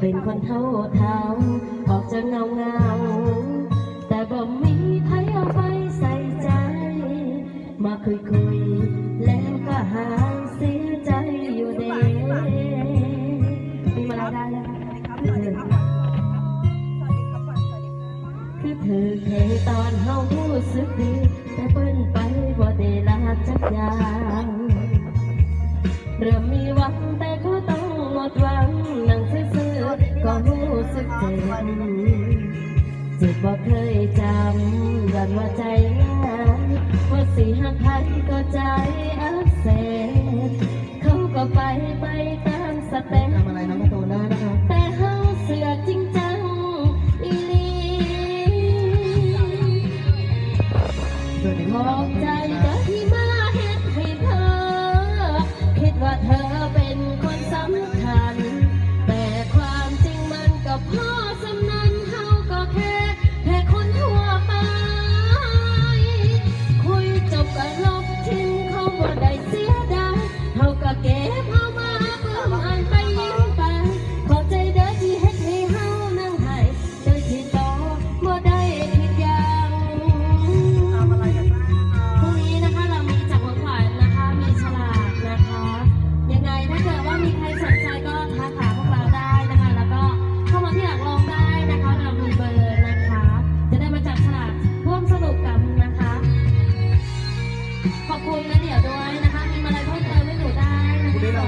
เป็นคนเท่าเท่าออกจะเงาเงาแต่บ่มีไผเอาไปใส่ใจ มาคุยคุยแล้วก็หายเสียใจอยู่เด้มีมาได้แล้วคือเธอเคยตอนเฮารู้สึกดี แต่เปิ้นไปบ่ได้ลาจักยา เจ็บบ่เคยจำยันว่าใจง่ายว่าสิหักใครก็ใจอักเสบเขาก็ไปไปตามสเต็ปทำอะไรน้องกร์ตูนได้นะครับแต่เฮาเสือจริงจังอีหลีสวัสดีขครัอบใจเด้อที่มาเฮ็ดให้เธอ คิดว่าเธอเป็นคนสำคัญ แต่ความจริงมันก็พอ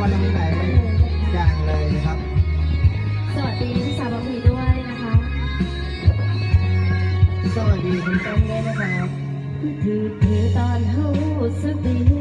วันคะนี้รางวัลเรามีหลายอย่างเลยนะครับ สวัสดีพี่สาวบางพีด้วยนะคะ สวัสดีคุณต้นด้วยนะครับถือถือตอนเฮาสึกดี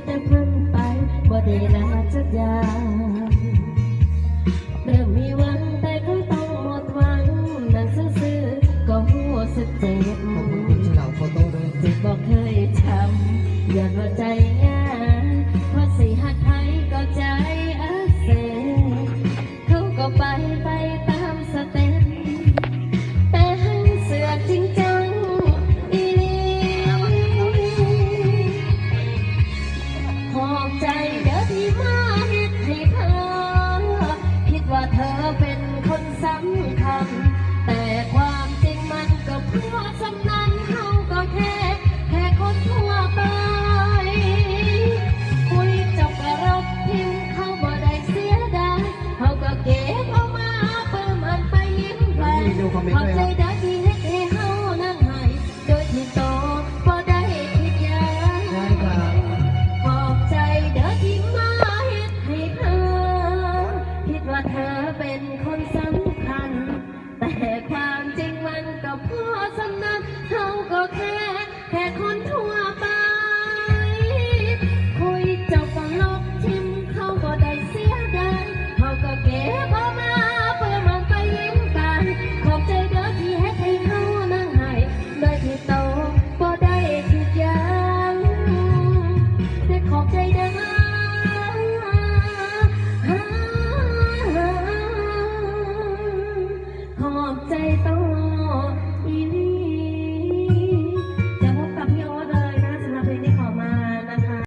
好的呀 อบใจต้อง